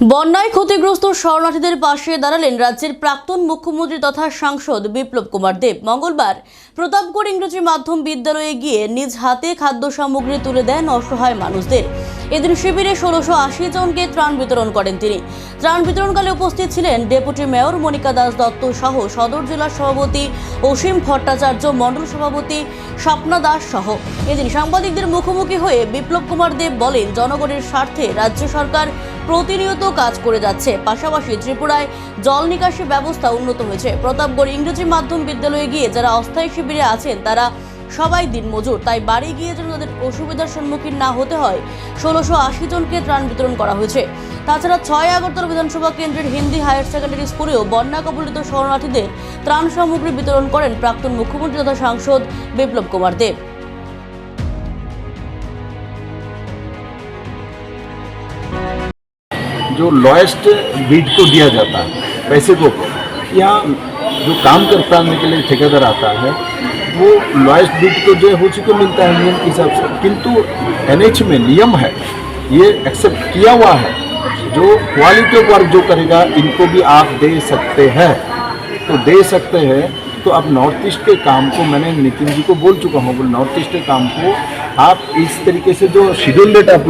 বন্যায় ক্ষতিগ্রস্ত শরণার্থীদের পাশে দাঁড়ালেন রাজ্যের প্রাক্তন মুখ্যমন্ত্রী তথা সাংসদ বিপ্লব কুমার দেব। মঙ্গলবার প্রতাপগড় ইংরেজি মাধ্যম বিদ্যালয়ে গিয়ে নিজ হাতে খাদ্য সামগ্রী তুলে দেন অসহায় মানুষদের। এদিন শিবিরে ষোলোশো আশি জনকে ত্রাণ বিতরণ করেন তিনি। ত্রাণ বিতরণকালে উপস্থিত ছিলেন ডেপুটি মেয়র মনিকা দাস দত্ত সহ সদর জেলার সভাপতি অসীম ভট্টাচার্য মণ্ডল সভাপতি স্বপ্না দাস সহ। এদিন সাংবাদিকদের মুখোমুখি হয়ে বিপ্লব কুমার দেব বলেন, জনগণের স্বার্থে রাজ্য সরকার প্রতিনিয়ত কাজ করে যাচ্ছে। পাশাপাশি ত্রিপুরায় জল নিকাশি ব্যবস্থা উন্নত হয়েছে। প্রতাপগড় ইংরেজি মাধ্যম বিদ্যালয়ে গিয়ে যারা অস্থায়ী শিবিরে আছেন, তারা সবাই দিনমজুর। তাই বাড়ি গিয়ে যেন তাদের অসুবিধার সম্মুখীন না হতে হয়, ষোলোশো আশি জনকে ত্রাণ বিতরণ করা হয়েছে। তাছাড়া ছয় আগরতলা বিধানসভা কেন্দ্রের হিন্দি হায়ার সেকেন্ডারি স্কুলেও বন্যা কবলিত শরণার্থীদের ত্রাণ সামগ্রী বিতরণ করেন প্রাক্তন মুখ্যমন্ত্রী তথা সাংসদ বিপ্লব কুমার দেব। जो लॉएस्ट बीट को दिया जाता है, पैसे को यहाँ जो काम कर पाने के लिए ठेकेदार आता है, वो लॉएस्ट बीट को जो है उसी को मिलता है नियम के हिसाब से। किंतु एनएच में नियम है, ये एक्सेप्ट किया हुआ है, जो क्वालिटी ऑफ़ वर्क जो करेगा, इनको भी आप दे सकते हैं। तो दे सकते हैं तो अब नॉर्थ ईस्ट के काम को, मैंने नितिन जी को बोल चुका हूँ नॉर्थ ईस्ट के काम को, आप इस तरीके से जो शेड्यूल डेट आप